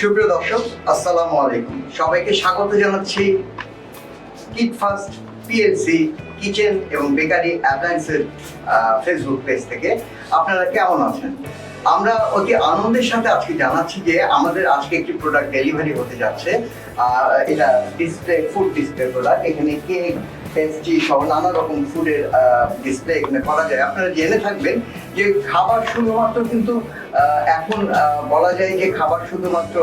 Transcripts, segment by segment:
সুপ্রিয় দর্শক, আসসালামু আলাইকুম। সবাইকে স্বাগত জানাচ্ছি কিট ফার্স্ট পিএলসি কিচেন এবং বেকারি অ্যাপ্লায়েন্সের ফেসবুক পেজ থেকে। আপনারা কেমন আছেন? আমরা অতি আনন্দের সাথে আজকে জানাচ্ছি যে আমাদের আজকে একটি প্রোডাক্ট ডেলিভারি হতে যাচ্ছে। এটা ডিসপ্লে ফুড ডিসপ্লে প্রোডাক্ট এখানে কেক পেস্ট্রি সহ নানা রকম ফুডের ডিসপ্লে এখানে করা যায়। আপনারা জেনে থাকবেন যে খাবার শুধুমাত্র কিন্তু এখন বলা যায় যে খাবার শুধুমাত্র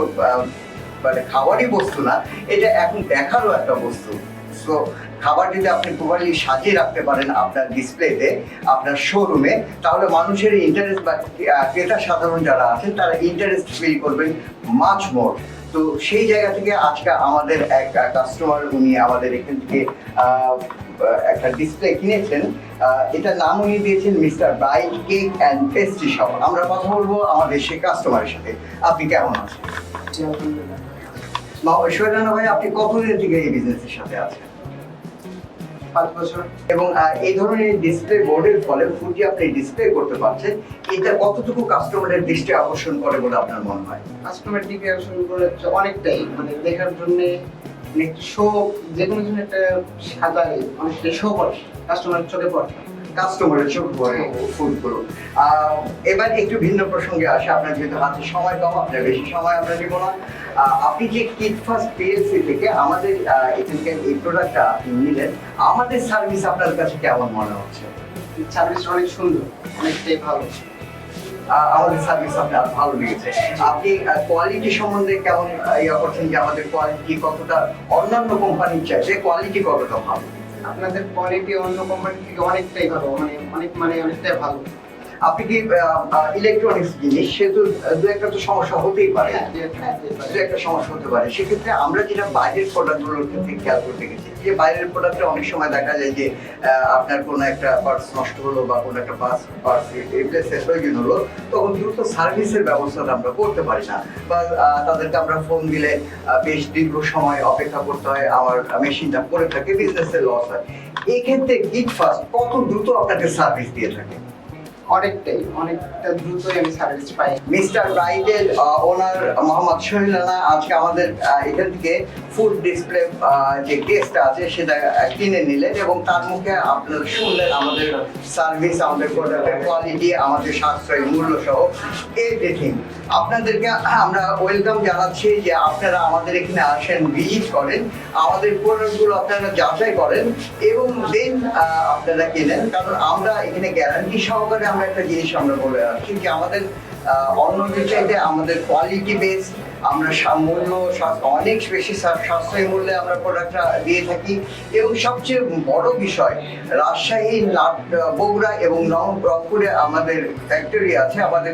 মানে খাবারই বস্তু না, এটা এখন দেখারও একটা বস্তু। সো খাবার যদি আপনি প্রপারলি সাজিয়ে রাখতে পারেন আপনার ডিসপ্লেতে আপনার শোরুমে তাহলে মানুষের ইন্টারেস্ট বা ক্রেতা সাধারণ যারা আছেন, তারা ইন্টারেস্ট ফিল করবেন মাছ মোর তো সেই জায়গা থেকে আজকে আমাদের এক কাস্টমার উনি আমাদের এখান থেকে একটা ডিসপ্লে কিনেছেন। এটা এটার নাম উনি দিয়েছেন mister Bright cake and pastry shop আমরা কথা বলব আমাদের সেই কাস্টমারের সাথে। আপনি কেমন আছেন? ঐশ্বর্যানা ভাই আপনি কতদিন থেকে এই বিজনেসের সাথে আছেন? পাঁচ বছর এবং এই ধরনের ডিসপ্লে বোর্ডের ফলে ফুটি আপনি ডিসপ্লে করতে পারছেন, এটা কতটুকু কাস্টমারের দৃষ্টি আকর্ষণ করে বলে আপনার মনে হয়? কাস্টমার দিকে আকর্ষণ করে অনেকটাই মানে দেখার জন্য শো যে কোনো একটা সাদা অনেকটা শো করে কাস্টমার চোখে পড়ে। কাস্টমারের চোখ পড়ে ফুডগুলো এবার একটু ভিন্ন প্রসঙ্গে আসে। আপনার যেহেতু হাতে সময় কম আপনার বেশি সময় আমরা নিব না। আপনি যে কিট ফার্স্ট পিএলসি থেকে আমাদের এখানকার এই প্রোডাক্টটা আপনি নিলেন আমাদের সার্ভিস আপনার কাছে কেমন মনে হচ্ছে? সার্ভিস অনেক সুন্দর অনেকটাই ভালো। আমাদের সার্ভিস আপনার ভালো লেগেছে। আপনি কোয়ালিটি সম্বন্ধে কেমন ইয়ে করছেন যে আমাদের কোয়ালিটি কতটা অন্যান্য কোম্পানির চাইতে কোয়ালিটি কতটা ভালো? আপনাদের কোয়ালিটি অন্য কোম্পানি থেকে অনেকটাই ভালো মানে অনেক মানে অনেকটাই ভালো। আপনি কি ইলেকট্রনিক্স জিনিস সেহেতু দু একটা তো সমস্যা হতেই পারে। হ্যাঁ, হ্যাঁ, যে পারে। দু একটা সমস্যা হতে পারে। সেক্ষেত্রে আমরা যেটা বাইরের প্রোডাক্টগুলোর ক্ষেত্রে খেয়াল করতে গেছি যে বাইরের প্রোডাক্টে অনেক সময় দেখা যায় যে আপনার কোনো একটা পার্টস নষ্ট হলো বা কোনো একটা পার্টস পার্টস রিপ্লেসের প্রয়োজন হলো তখন দ্রুত সার্ভিসের ব্যবস্থাটা আমরা করতে পারি না। বা তাদেরকে আমরা ফোন দিলে বেশ দীর্ঘ সময় অপেক্ষা করতে হয় আমার মেশিনটা পড়ে থাকে বিজনেসের লস হয়। এই ক্ষেত্রে গিট ফার্স্ট কত দ্রুত আপনাকে সার্ভিস দিয়ে থাকে? অনেকটাই, অনেকটা দ্রুতই আমি সার্ভিস পাই। মিস্টার রাইটের ওনার মোহাম্মদ শহীদ রানা আজকে আমাদের এখান থেকে ফুড ডিসপ্লে যে কেসটা আছে, সেটা কিনে নিলেন এবং তার মুখে আপনারা শুনলেন আমাদের সার্ভিস আমাদের প্রোডাক্টের কোয়ালিটি আমাদের সাশ্রয় মূল্য সহ এভরিথিং আপনাদেরকে আমরা ওয়েলকাম জানাচ্ছি যে আপনারা আমাদের এখানে আসেন ভিজিট করেন। আমাদের প্রোডাক্টগুলো আপনারা যাচাই করেন এবং দেন আপনারা কেনেন। কারণ আমরা এখানে গ্যারান্টি সহকারে আমরা একটা জিনিস আমরা বলে রাখছি যে আমাদের অন্য চাইতে আমাদের কোয়ালিটি বেস আমরা মূল্য অনেক বেশি সাশ্রয়ী মূল্যে আমরা প্রোডাক্টটা দিয়ে থাকি। এবং সবচেয়ে বড় বিষয়, রাজশাহী বগুড়া এবং নং রংপুরে আমাদের ফ্যাক্টরি আছে, আমাদের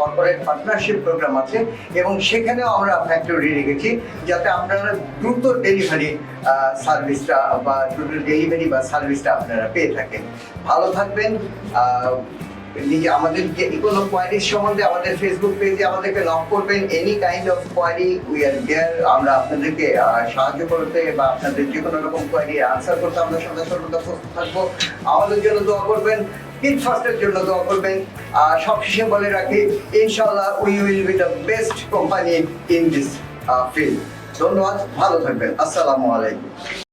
কর্পোরেট পার্টনারশিপ প্রোগ্রাম আছে এবং সেখানেও আমরা ফ্যাক্টরি রেখেছি যাতে আপনারা দ্রুত ডেলিভারি সার্ভিসটা বা দ্রুত ডেলিভারি বা সার্ভিসটা আপনারা পেয়ে থাকেন। ভালো থাকবেন আমাদের যে কোনো কোয়ারির সম্বন্ধে আমাদের ফেসবুক পেজে আমাদেরকে নক করবেন any kind of query we are there আমরা আপনাদেরকে সাহায্য করতে বা আপনাদের যে কোনো রকম কোয়ারি আনসার করতে আমরা সদা সর্বদা প্রস্তুত থাকব। আমাদের জন্য দোয়া করবেন কিড ফার্স্টের জন্য দোয়া করবেন, আর সবশেষে বলে রাখি ইনশাল্লাহ we will be the best company in this field ধন্যবাদ, ভালো থাকবেন, আসসালামু আলাইকুম।